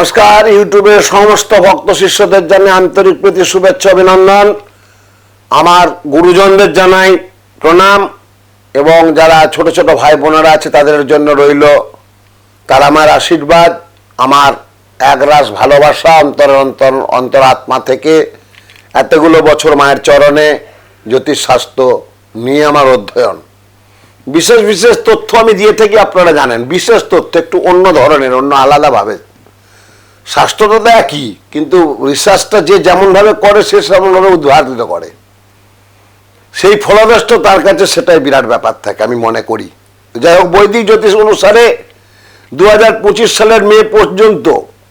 নমস্কার ইউটিউবের সমস্ত ভক্ত শিষ্যদের জানাই আন্তরিক প্রীতি, শুভেচ্ছা, অভিনন্দন। আমার গুরুজনদের জানাই প্রণাম এবং যারা ছোট ছোট ভাই বোনেরা আছে, তাদের জন্য রইল তার আমার আশীর্বাদ। আমার একরাশ ভালোবাসা অন্তর অন্তর অন্তরাত্মা থেকে এতগুলো বছর মায়ের চরণে জ্যোতিষশাস্ত্র নিয়ে আমার অধ্যয়ন। বিশেষ বিশেষ তথ্য আমি দিয়ে থাকি, আপনারা জানেন। বিশেষ তথ্য একটু অন্য ধরনের, অন্য আলাদাভাবে। স্বাস্থ্যটা তো একই, কিন্তু রিসার্চটা যে যেমনভাবে করে, সে সেমনভাবে উদ্ভাবিত করে। সেই ফলদষ্ট তার কাছে সেটাই বিরাট ব্যাপার থাকে, আমি মনে করি। যাই হোক, বৈদিক জ্যোতিষ অনুসারে দু হাজার পঁচিশ সালের মে পর্যন্ত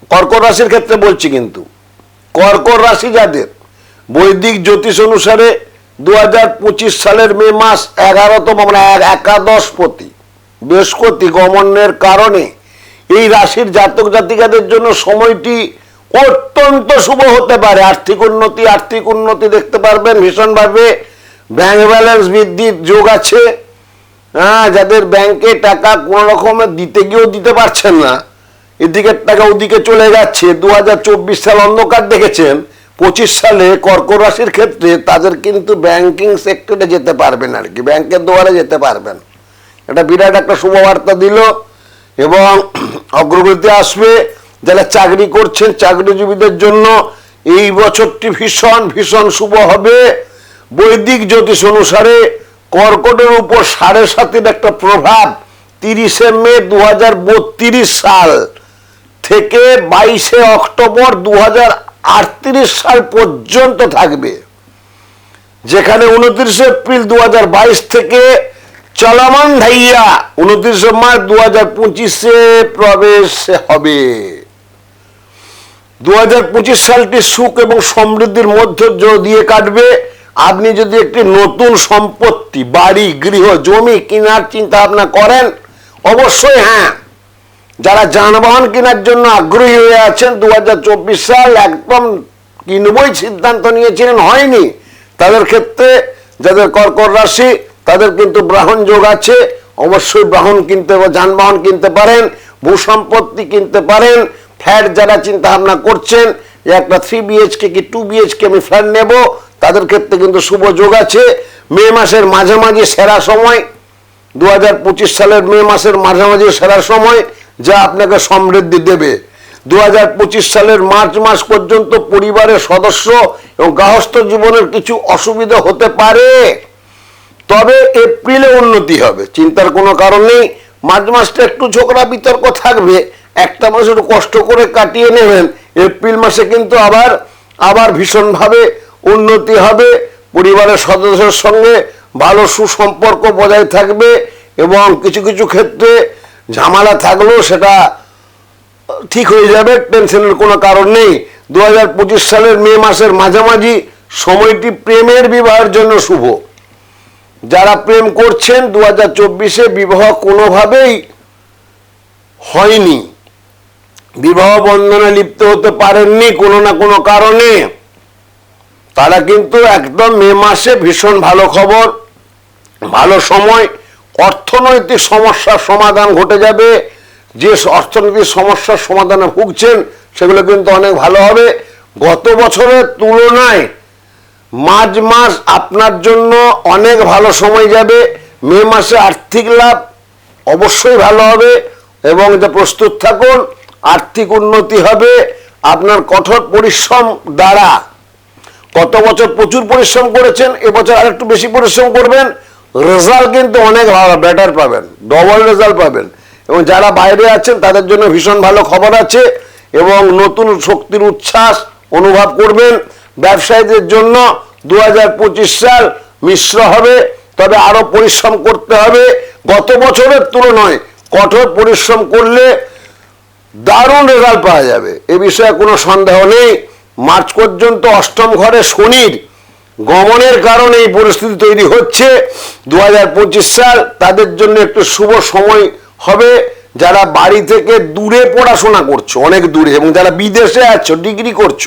কর্কট রাশির ক্ষেত্রে বলছি কিন্তু, কর্কট রাশি যাদের, বৈদিক জ্যোতিষ অনুসারে দু হাজার পঁচিশ সালের মে মাস এগারোতম মানে এক- একাদশপতি বৃহস্পতি গমনের কারণে এই রাশির জাতক জাতিকাদের জন্য সময়টি অত্যন্ত শুভ হতে পারে। আর্থিক উন্নতি আর্থিক উন্নতি দেখতে পারবেন ভীষণভাবে। ব্যাংক ব্যালেন্স বৃদ্ধির যোগ আছে। হ্যাঁ যাদের ব্যাংকে টাকা কোনো রকমে দিতে গিয়েও দিতে পারছেন না এদিকের টাকা ওদিকে চলে যাচ্ছে। দু হাজার চব্বিশ সাল অন্ধকার দেখেছেন। পঁচিশ সালে কর্কট রাশির ক্ষেত্রে তাদের কিন্তু ব্যাংকিং সেক্টরে যেতে পারবেন আর কি। ব্যাংকের দুয়ারে যেতে পারবেন। এটা বিরাট একটা শুভবার্তা দিল। এবং অগ্রগতি আসবে, যারা চাকরি করছেন, চাকরিজীবীদের জন্য এই বছরটি ভীষণ ভীষণ শুভ হবে। বৈদিক জ্যোতিষ অনুসারে কর্কটের উপর সাড়ে সাতের একটা প্রভাব তিরিশে মে দু হাজার বত্রিশ সাল থেকে বাইশে অক্টোবর দু হাজার আটত্রিশ সাল পর্যন্ত থাকবে। যেখানে উনত্রিশে এপ্রিল দু হাজার বাইশ থেকে চলমান ধাইয়া, উনত্রিশে মার্চ দু হাজার পঁচিশে প্রবেশ হবে। দু হাজার পঁচিশ সালটি সুখ এবং সমৃদ্ধির মধ্য দিয়ে কাটবে। আপনি যদি একটি নতুন সম্পত্তি, বাড়ি, গৃহ, জমি কেনার চিন্তা ভাবনা করেন, অবশ্যই হ্যাঁ। যারা যানবাহন কেনার জন্য আগ্রহী হয়ে আছেন দু হাজার চব্বিশ সাল একদম কিনবই সিদ্ধান্ত নিয়েছিলেন, হয়নি। তাদের ক্ষেত্রে যাদের কর্কট রাশি তাদের কিন্তু ব্রাহ্মণ যোগ আছে। অবশ্যই ব্রাহ্মণ কিনতে বা যানবাহন কিনতে পারেন ভূ সম্পত্তি কিনতে পারেন, ফ্ল্যাট যারা চিন্তা ভাবনা করছেন যে একটা থ্রি বিএইচকে কি টু বিএইচকে আমি ফ্ল্যাট নেব, তাদের ক্ষেত্রে কিন্তু শুভ যোগ আছে। মে মাসের মাঝামাঝি সেরা সময় দু হাজার পঁচিশ সালের মে মাসের মাঝামাঝি সেরা সময়, যা আপনাকে সমৃদ্ধি দেবে। দু হাজার পঁচিশ সালের মার্চ মাস পর্যন্ত পরিবারের সদস্য এবং গাহস্থ জীবনের কিছু অসুবিধা হতে পারে। তবে এপ্রিলে উন্নতি হবে। চিন্তার কোনো কারণ নেই। মার্চ মাসটা একটু ঝগড়া বিতর্ক থাকবে। একটা মাস একটু কষ্ট করে কাটিয়ে নেবেন। এপ্রিল মাসে কিন্তু আবার আবার ভীষণভাবে উন্নতি হবে। পরিবারের সদস্যের সঙ্গে ভালো সুসম্পর্ক বজায় থাকবে এবং কিছু কিছু ক্ষেত্রে ঝামেলা থাকলেও সেটা ঠিক হয়ে যাবে। টেনশনের কোনো কারণ নেই। দু হাজার পঁচিশ সালের মে মাসের মাঝামাঝি সময়টি প্রেমের বিবাহের জন্য শুভ। যারা প্রেম করছেন দু হাজার চব্বিশে বিবাহ কোনোভাবেই হয়নি। বিবাহ বন্ধনে লিপ্ত হতে পারেননি কোনো না কোনো কারণে। তারা কিন্তু একদম মে মাসে ভীষণ ভালো খবর, ভালো সময়, অর্থনৈতিক সমস্যার সমাধান ঘটে যাবে। যে অর্থনৈতিক সমস্যার সমাধানে ভুগছেন, সেগুলো কিন্তু অনেক ভালো হবে। গত বছরের তুলনায় মার্চ মাস আপনার জন্য অনেক ভালো সময় যাবে। মে মাসে আর্থিক লাভ অবশ্যই ভালো হবে এবং এটা প্রস্তুত থাকুন, আর্থিক উন্নতি হবে। আপনার কঠোর পরিশ্রম দ্বারা গত বছর প্রচুর পরিশ্রম করেছেন, এবছর আরেকটু বেশি পরিশ্রম করবেন, রেজাল্ট কিন্তু অনেক ভালো বেটার পাবেন ডবল রেজাল্ট পাবেন। এবং যারা বাইরে আছেন, তাদের জন্য ভীষণ ভালো খবর আছে এবং নতুন শক্তির উচ্ছ্বাস অনুভব করবেন। ব্যবসায়ীদের জন্য দু হাজার পঁচিশ সাল মিশ্র হবে, তবে আরও পরিশ্রম করতে হবে। গত বছরের তুলনায় কঠোর পরিশ্রম করলে দারুণ রেজাল্ট পাওয়া যাবে। এ বিষয়ে কোনো সন্দেহ নেই। মার্চ পর্যন্ত অষ্টম ঘরে শনির গমনের কারণে এই পরিস্থিতি তৈরি হচ্ছে। দু হাজার পঁচিশ সাল তাদের জন্য একটু শুভ সময় হবে। যারা বাড়ি থেকে দূরে পড়াশোনা করছ, অনেক দূরে, এবং যারা বিদেশে আছো, ডিগ্রি করছ,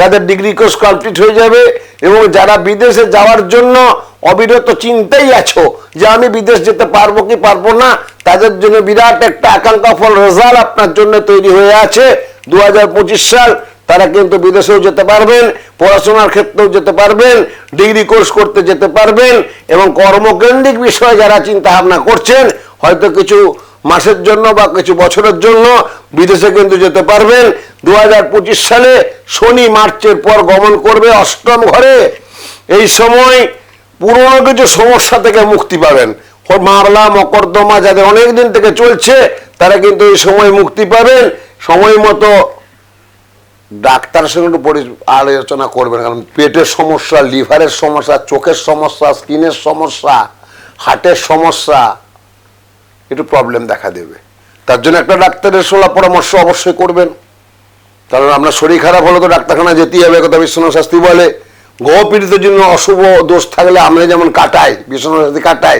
তাদের ডিগ্রি কোর্স কমপ্লিট হয়ে যাবে, এবং যারা বিদেশে যাওয়ার জন্য অবিরত চিন্তাই আছো যে আমি বিদেশ যেতে পারব কি পারব না, তাদের জন্য বিরাট একটা আকাঙ্ক্ষা ফল রেজাল্ট আপনার জন্য তৈরি হয়ে আছে। দু হাজার পঁচিশ সাল তারা কিন্তু বিদেশেও যেতে পারবেন, পড়াশোনার ক্ষেত্রেও যেতে পারবেন ডিগ্রি কোর্স করতে যেতে পারবেন এবং কর্মকেন্দ্রিক বিষয়ে যারা চিন্তা ভাবনা করছেন, হয়তো কিছু মাসের জন্য বা কিছু বছরের জন্য বিদেশে কিন্তু যেতে পারবেন। দু হাজার পঁচিশ সালে শনি মার্চের পর গমন করবে অষ্টম ঘরে। এই সময় পুরনো কিছু সমস্যা থেকে মুক্তি পাবেন। মামলা মকদ্দমা যাদের অনেক দিন থেকে চলছে, তারা কিন্তু এই সময় মুক্তি পাবেন। সময় মতো ডাক্তারের সঙ্গে একটু আলোচনা করবেন, কারণ পেটের সমস্যা, লিভারের সমস্যা, চোখের সমস্যা, স্কিনের সমস্যা, হার্টের সমস্যা, একটু প্রবলেম দেখা দেবে। তার জন্য একটা ডাক্তারের সোলা পরামর্শ অবশ্যই করবেন। কারণ আপনার শরীর খারাপ হলে তো ডাক্তারখানা যেতেই হবে, কথা বিশ্বনাথ শাস্ত্রী বলে। গহপীড়িতের জন্য অশুভ দোষ থাকলে আমরা যেমন কাটাই, বিশ্বনাথ শাস্ত্রী কাটাই।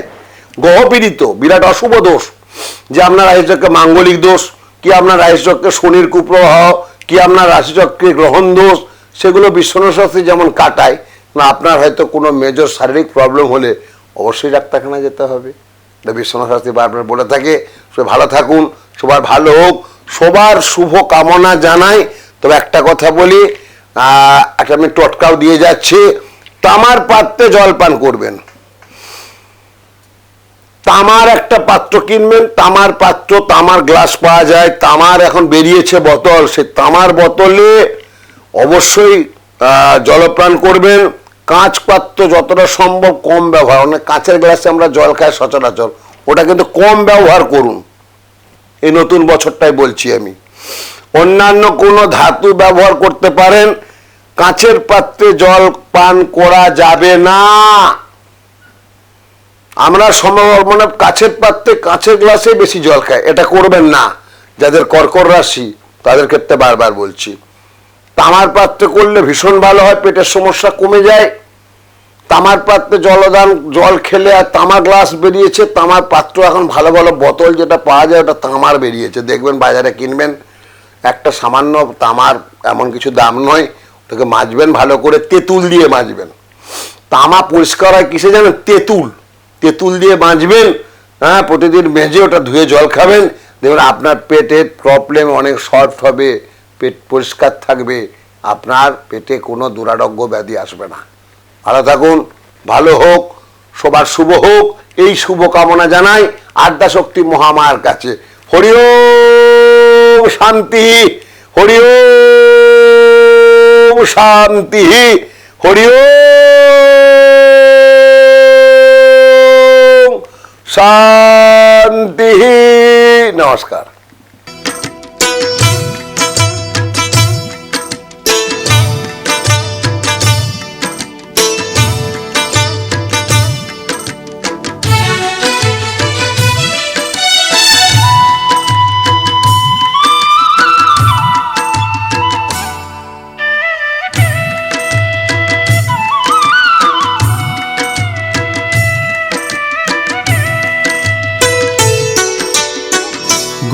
গহপীড়িত, বিরাট অশুভ দোষ। যে আপনার রাশিচক্রে মাঙ্গলিক দোষ, কি আপনার রাশিচক্রে শনির কুপ্রবাহ কি আপনার রাশিচক্রে গ্রহণ দোষ, সেগুলো বিশ্বনাথ শাস্ত্রী যেমন কাটায়, না আপনার হয়তো কোনো মেজর শারীরিক প্রবলেম হলে অবশ্যই ডাক্তারখানা যেতে হবে। বিশ্বনাথ শাস্ত্রী বারবার বলে থাকে সে ভালো থাকুন, সবার ভালো হোক, সবার শুভ কামনা জানাই। তবে একটা কথা বলি একটা আমি টটকাও দিয়ে যাচ্ছি, তামার পাত্রে জল পান করবেন। তামার একটা পাত্র কিনবেন, তামার পাত্র, তামার গ্লাস পাওয়া যায়, তামার এখন বেরিয়েছে বোতল, সে তামার বোতলে অবশ্যই জলপান করবেন। কাঁচ পাত্র যতটা সম্ভব কম ব্যবহার অনেক কাঁচের গ্লাসে আমরা জল খাই সচরাচর, ওটা কিন্তু কম ব্যবহার করুন। এই নতুন বছরটাই বলছি আমি। অন্যান্য কোনো ধাতু ব্যবহার করতে পারেন, কাঁচের পাত্রে জল পান করা যাবে না। আমরা সম্ভব মানে কাছের পাত্রে কাঁচের গ্লাসে বেশি জল খাই এটা করবেন না। যাদের কর্কর রাশি, তাদের ক্ষেত্রে বারবার বলছি। তামার পাত্রে করলে ভীষণ ভালো হয়, পেটের সমস্যা কমে যায়। তামার পাত্রে জলদান, জল খেলে আর তামা গ্লাস বেরিয়েছে। তামার পাত্র এখন ভালো ভালো বোতল যেটা পাওয়া যায়, ওটা তামার বেরিয়েছে। দেখবেন বাজারে কিনবেন। একটা সামান্য তামার এমন কিছু দাম নয়। ওটাকে মাজবেন, ভালো করে তেঁতুল দিয়ে মাজবেন। তামা পরিষ্কার হয় কিসে জানেন? তেঁতুল। তেঁতুল দিয়ে বাঁচবেন হ্যাঁ প্রতিদিন মেজে ওটা ধুয়ে জল খাবেন, দেখবেন আপনার পেটের প্রবলেম অনেক সলভ হবে, পেট পরিষ্কার থাকবে, আপনার পেটে কোনো দুরারোগ্য ব্যাধি আসবে না। ভালো থাকুন, ভালো হোক, সবার শুভ হোক, এই শুভ কামনা জানাই আদ্যা শক্তি মহামায়ার কাছে। হরি শান্তি হরি শান্তি, হরি শান্তি নমস্কার